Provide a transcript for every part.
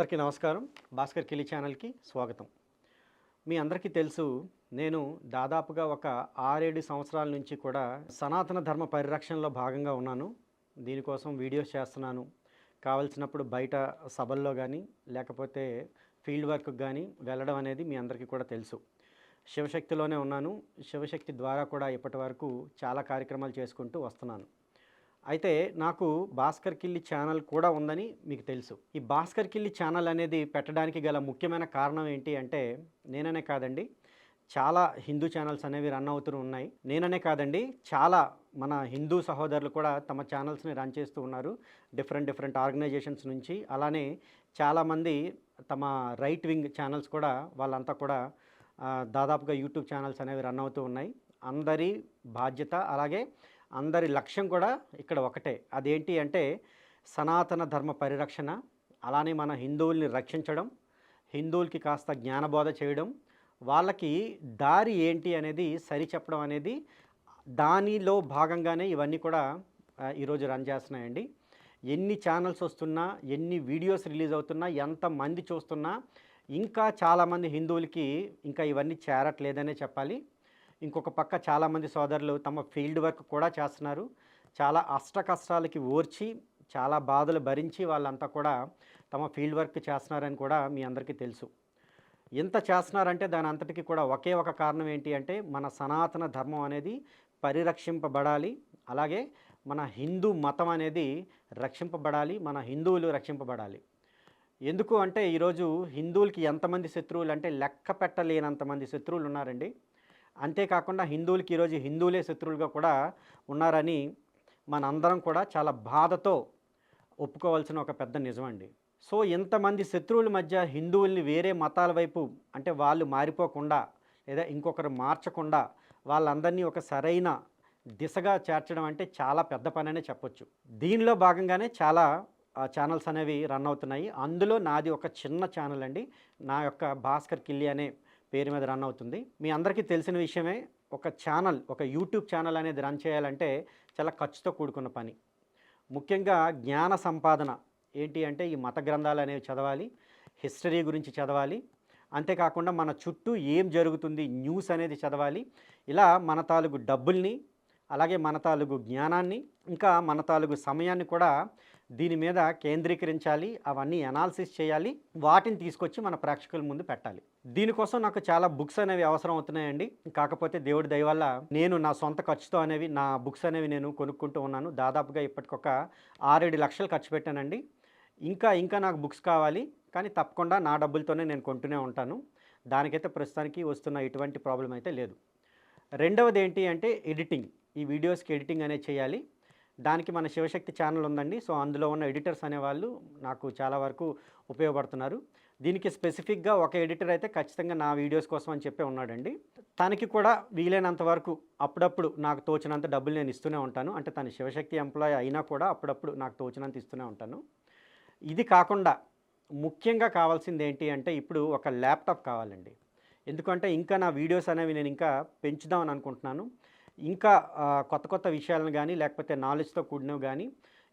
అందరికీ నమస్కారం. భాస్కర్ కిలి ఛానల్కి స్వాగతం. మీ అందరికీ తెలుసు నేను దాదాపుగా ఒక ఆరేడు సంవత్సరాల నుంచి కూడా సనాతన ధర్మ పరిరక్షణలో భాగంగా ఉన్నాను. దీనికోసం వీడియోస్ చేస్తున్నాను. కావలసినప్పుడు బయట సభల్లో కానీ లేకపోతే ఫీల్డ్ వర్క్ కానీ వెళ్ళడం అనేది మీ అందరికీ కూడా తెలుసు. శివశక్తిలోనే ఉన్నాను. శివశక్తి ద్వారా కూడా ఇప్పటి వరకు చాలా కార్యక్రమాలు చేసుకుంటూ వస్తున్నాను. అయితే నాకు భాస్కర్ కిల్లి ఛానల్ కూడా ఉందని మీకు తెలుసు. ఈ భాస్కర్ కిల్లి ఛానల్ అనేది పెట్టడానికి గల ముఖ్యమైన కారణం ఏంటి అంటే నేననే కాదండి చాలా హిందూ ఛానల్స్ అనేవి రన్ అవుతూ ఉన్నాయి. నేననే కాదండి చాలా మన హిందూ సహోదరులు కూడా తమ ఛానల్స్ని రన్ చేస్తూ ఉన్నారు. డిఫరెంట్ డిఫరెంట్ ఆర్గనైజేషన్స్ నుంచి. అలానే చాలామంది తమ రైట్ వింగ్ ఛానల్స్ కూడా వాళ్ళంతా కూడా దాదాపుగా యూట్యూబ్ ఛానల్స్ అనేవి రన్ అవుతూ ఉన్నాయి. అందరి బాధ్యత అలాగే అందరి లక్ష్యం కూడా ఇక్కడ ఒకటే. అదేంటి అంటే సనాతన ధర్మ పరిరక్షణ అలానే మన హిందువుల్ని రక్షించడం హిందువులకి కాస్త జ్ఞానబోధ చేయడం వాళ్ళకి దారి ఏంటి అనేది సరి చెప్పడం అనేది దానిలో భాగంగానే ఇవన్నీ కూడా ఈరోజు రన్ చేస్తున్నాయండి. ఎన్ని ఛానల్స్ వస్తున్నా ఎన్ని వీడియోస్ రిలీజ్ అవుతున్నా ఎంతమంది చూస్తున్నా ఇంకా చాలామంది హిందువులకి ఇంకా ఇవన్నీ చేరట్లేదనే చెప్పాలి. ఇంకొక పక్క చాలామంది సోదరులు తమ ఫీల్డ్ వర్క్ కూడా చేస్తున్నారు. చాలా అష్ట కష్టాలకి ఓర్చి చాలా బాధలు భరించి వాళ్ళంతా కూడా తమ ఫీల్డ్ వర్క్ చేస్తున్నారని కూడా మీ అందరికీ తెలుసు. ఎంత చేస్తున్నారంటే దాని అంతటికి కూడా ఒకే ఒక కారణం ఏంటి అంటే మన సనాతన ధర్మం అనేది పరిరక్షింపబడాలి. అలాగే మన హిందూ మతం అనేది రక్షింపబడాలి మన హిందువులు రక్షింపబడాలి. ఎందుకు అంటే ఈరోజు హిందువులకి ఎంతమంది శత్రువులు అంటే లెక్క పెట్టలేనంతమంది శత్రువులు ఉన్నారండి. అంతేకాకుండా హిందువులకి ఈరోజు హిందువులే శత్రువులుగా కూడా ఉన్నారని మనందరం కూడా చాలా బాధతో ఒప్పుకోవాల్సిన ఒక పెద్ద నిజమండి. సో ఇంతమంది శత్రువుల మధ్య హిందువుల్ని వేరే మతాల వైపు అంటే వాళ్ళు మారిపోకుండా లేదా ఇంకొకరు మార్చకుండా వాళ్ళందరినీ ఒక సరైన దిశగా చేర్చడం అంటే చాలా పెద్ద పని అనే చెప్పొచ్చు. దీనిలో భాగంగానే చాలా ఛానల్స్ అనేవి రన్ అవుతున్నాయి. అందులో నాది ఒక చిన్న ఛానల్ అండి. నా యొక్క భాస్కర్ కిల్లి అనే పేరు మీద రన్ అవుతుంది. మీ అందరికీ తెలిసిన విషయమే ఒక ఛానల్ ఒక యూట్యూబ్ ఛానల్ అనేది రన్ చేయాలంటే చాలా ఖర్చుతో కూడుకున్న పని. ముఖ్యంగా జ్ఞాన సంపాదన ఏంటి అంటే ఈ మత గ్రంథాలు అనేవి చదవాలి హిస్టరీ గురించి చదవాలి అంతేకాకుండా మన చుట్టూ ఏం జరుగుతుంది న్యూస్ అనేది చదవాలి. ఇలా మన తాలూకు డబ్బుల్ని అలాగే మన తాలూకు జ్ఞానాన్ని ఇంకా మన తాలూకు సమయాన్ని కూడా దీని మీద కేంద్రీకరించాలి అవన్నీ అనాలిసిస్ చేయాలి వాటిని తీసుకొచ్చి మన ప్రేక్షకుల ముందు పెట్టాలి. దీనికోసం నాకు చాలా బుక్స్ అనేవి అవసరం అవుతున్నాయండి. కాకపోతే దేవుడి దయ వల్ల నేను నా సొంత ఖర్చుతో అనేవి నా బుక్స్ అనేవి నేను కొనుక్కుంటూ ఉన్నాను. దాదాపుగా ఇప్పటికొక ఆరేడు లక్షలు ఖర్చు పెట్టానండి. ఇంకా ఇంకా నాకు బుక్స్ కావాలి. కానీ తప్పకుండా నా డబ్బులతోనే నేను కొంటూనే ఉంటాను. దానికైతే ప్రస్తుతానికి వస్తున్న ఎటువంటి ప్రాబ్లం అయితే లేదు. రెండవది ఏంటి అంటే ఎడిటింగ్ ఈ వీడియోస్కి ఎడిటింగ్ అనేది చేయాలి. దానికి మన శివశక్తి ఛానల్ ఉందండి. సో అందులో ఉన్న ఎడిటర్స్ అనేవాళ్ళు నాకు చాలా వరకు ఉపయోగపడుతున్నారు. దీనికి స్పెసిఫిక్గా ఒక ఎడిటర్ అయితే ఖచ్చితంగా నా వీడియోస్ కోసం అని చెప్పి ఉన్నాడండి. తనకి కూడా వీలైనంత వరకు అప్పుడప్పుడు నాకు తోచినంత డబ్బులు నేను ఇస్తూనే ఉంటాను. అంటే తను శివశక్తి ఎంప్లాయ్ అయినా కూడా అప్పుడప్పుడు నాకు తోచినంత ఇస్తూనే ఉంటాను. ఇది కాకుండా ముఖ్యంగా కావాల్సింది ఏంటి అంటే ఇప్పుడు ఒక ల్యాప్టాప్ కావాలండి. ఎందుకంటే ఇంకా నా వీడియోస్ అనేవి నేను ఇంకా పెంచుదామని అనుకుంటున్నాను. ఇంకా కొత్త కొత్త విషయాలను కానీ లేకపోతే నాలెడ్జ్తో కూడినవి కానీ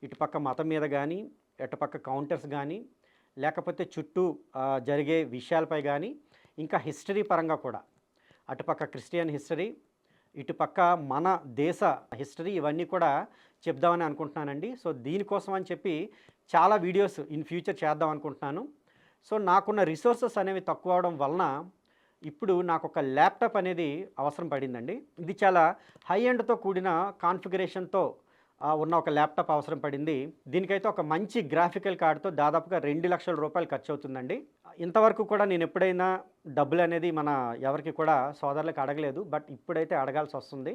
ఇటుపక్క మతం మీద కానీ ఇటుపక్క కౌంటర్స్ కానీ లేకపోతే చుట్టూ జరిగే విషయాలపై కానీ ఇంకా హిస్టరీ పరంగా కూడా. అటుపక్క క్రిస్టియన్ హిస్టరీ ఇటుపక్క మన దేశ హిస్టరీ ఇవన్నీ కూడా చెప్దామని అనుకుంటున్నానండి. సో దీనికోసం అని చెప్పి చాలా వీడియోస్ ఇన్ ఫ్యూచర్ చేద్దాం అనుకుంటున్నాను. సో నాకున్న రిసోర్సెస్ అనేవి తక్కువ అవడం వలన ఇప్పుడు నాకు ఒక ల్యాప్టాప్ అనేది అవసరం పడిందండి. ఇది చాలా హై ఎండ్తో కూడిన కాన్ఫిగరేషన్తో ఉన్న ఒక ల్యాప్టాప్ అవసరం పడింది. దీనికైతే ఒక మంచి గ్రాఫికల్ కార్డ్తో దాదాపుగా రెండు లక్షల రూపాయలు ఖర్చు అవుతుందండి ఇంతవరకు కూడా నేను ఎప్పుడైనా డబ్బులు అనేది మన ఎవరికి కూడా సోదరులకు అడగలేదు బట్ ఇప్పుడైతే అడగాల్సి వస్తుంది.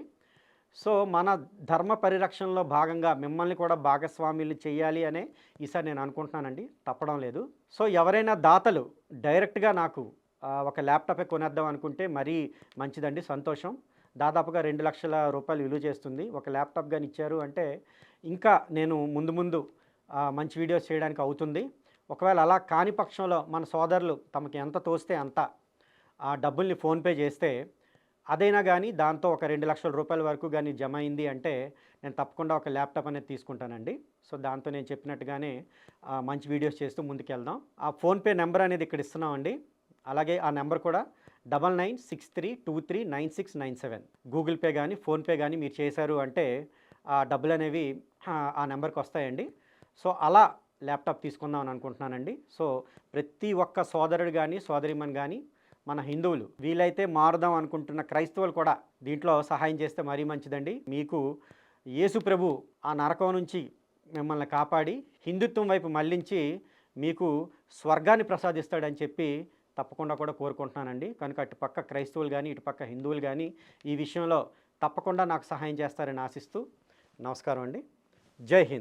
సో మన ధర్మ పరిరక్షణలో భాగంగా మిమ్మల్ని కూడా భాగస్వామ్యులు చేయాలి అనే ఈసారి నేను అనుకుంటున్నానండి. తప్పడం లేదు. సో ఎవరైనా దాతలు డైరెక్ట్గా నాకు ఒక ల్యాప్టాపే కొనేద్దాం అనుకుంటే మరీ మంచిదండి సంతోషం. దాదాపుగా రెండు లక్షల రూపాయలు విలువ చేస్తుంది. ఒక ల్యాప్టాప్ కానీ ఇచ్చారు అంటే ఇంకా నేను ముందు ముందు మంచి వీడియోస్ చేయడానికి అవుతుంది. ఒకవేళ అలా కాని పక్షంలో మన సోదరులు తమకి ఎంత తోస్తే అంత ఆ డబ్బుల్ని ఫోన్పే చేస్తే అదైనా కానీ దాంతో ఒక రెండు లక్షల రూపాయల వరకు కానీ జమ అయింది అంటే నేను తప్పకుండా ఒక ల్యాప్టాప్ అనేది తీసుకుంటానండి. సో దాంతో నేను చెప్పినట్టుగానే మంచి వీడియోస్ చేస్తూ ముందుకెళ్దాం. ఆ ఫోన్పే నెంబర్ అనేది ఇక్కడ ఇస్తున్నామండి. అలాగే ఆ నెంబర్ కూడా double nine six three two three nine six nine seven. Google Pay కానీ ఫోన్పే కానీ మీరు చేశారు అంటే ఆ డబ్బులు అనేవి ఆ, నెంబర్కి వస్తాయండి. సో అలా ల్యాప్టాప్ తీసుకుందాం అని అనుకుంటున్నానండి. సో ప్రతి ఒక్క సోదరుడు కానీ సోదరిమన్ కానీ మన హిందువులు వీలైతే మారుదాం అనుకుంటున్న క్రైస్తవులు కూడా దీంట్లో సహాయం చేస్తే మరీ మంచిదండి. మీకు యేసు ప్రభు ఆ నరకం నుంచి మిమ్మల్ని కాపాడి హిందుత్వం వైపు మళ్ళించి మీకు స్వర్గాన్ని ప్రసాదిస్తాడని చెప్పి తప్పకుండా కూడా కోరుకుంటున్నానండి. కనుక అటుపక్క క్రైస్తవులు కానీ ఇటుపక్క హిందువులు కానీ ఈ విషయంలో తప్పకుండా నాకు సహాయం చేస్తారని ఆశిస్తూ నమస్కారం అండి. జై హింద్.